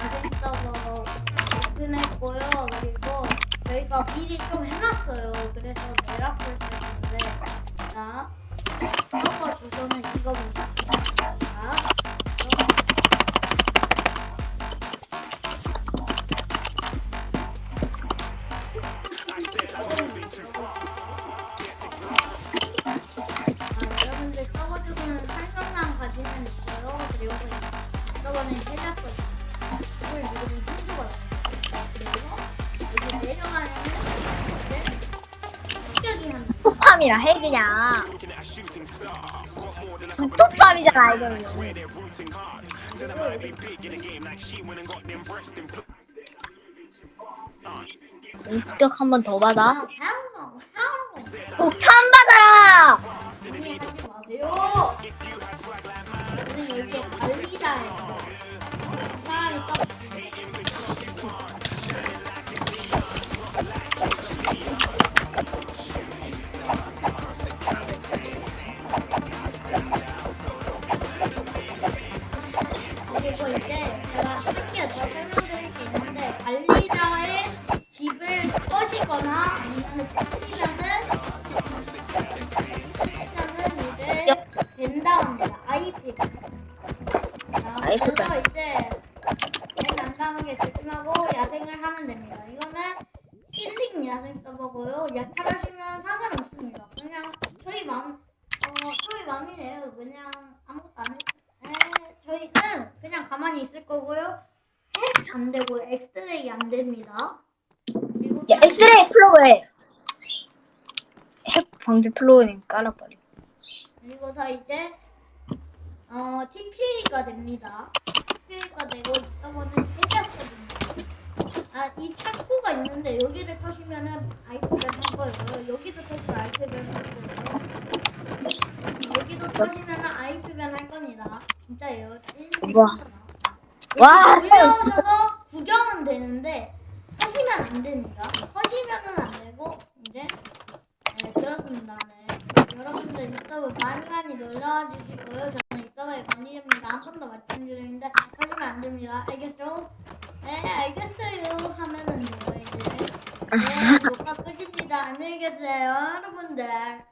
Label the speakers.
Speaker 1: 야생 서버 오픈했고요. 그리고 저희가 미리 좀 해놨어요. 그래서 메라플 사이트인데 자 서버 주소는 이거입니다. 자, 아, 여러분들 주소는 설명란 가지면 있어요. 그리고 서버는 해놨어요. 이걸 hin트가 나와요. 그리고 여기 내려가면 이제 합격이 한다.
Speaker 2: 톡팜이라 해 그냥 톡팜이잖아 이거는 인격 한 번 더 받아
Speaker 1: 아, 다양한
Speaker 2: 폭
Speaker 1: 그리고 이제 제가 쉽게 더 설명드릴 게 있는데 관리자의 집을 꺼시거나 아니면 푸시면은 푸시면은 이제 된다합니다.
Speaker 2: 가.
Speaker 1: 그래서 이제 난감하게 조심하고 야생을 하면 됩니다. 이거는 힐링 야생 서버고요. 약탈하시면 상관없습니다. 그냥 저희 마음, 어, 저희 마음이에요. 그냥 아무것도 안 해. 에, 저희는 그냥 가만히 있을 거고요. 핵안 되고요. 엑스레이 안 됩니다. 그리고
Speaker 2: 야 엑스레이 플로우해 핵 방지 플로우는 깔아버려
Speaker 1: 그리고서 이제 어 TPA가 됩니다. TPA가 되고 이 서버는 해제했거든요. 아이 창고가 있는데 여기를 터시면은 아이템을 할 거예요. 여기도 터시면 아이템을 할 거예요. 여기도 터시면은 아이템을 할 겁니다. 진짜예요.
Speaker 2: 우 와. 와,
Speaker 1: 올려오셔서 구경은 되는데 하시면 안 됩니다. 하시면은 안 되고 이제 네, 그렇습니다. 네. 여러분들 유튜브 많이 많이 놀러와 주시고요. 저는 유튜브에 관리입니다. 한 번 더 말씀드리는데 하시면 안 됩니다. 알겠죠? 네, 알겠어요. 하면은 돼요 이제. 네, 녹화 끝입니다. 안녕히 계세요, 여러분들.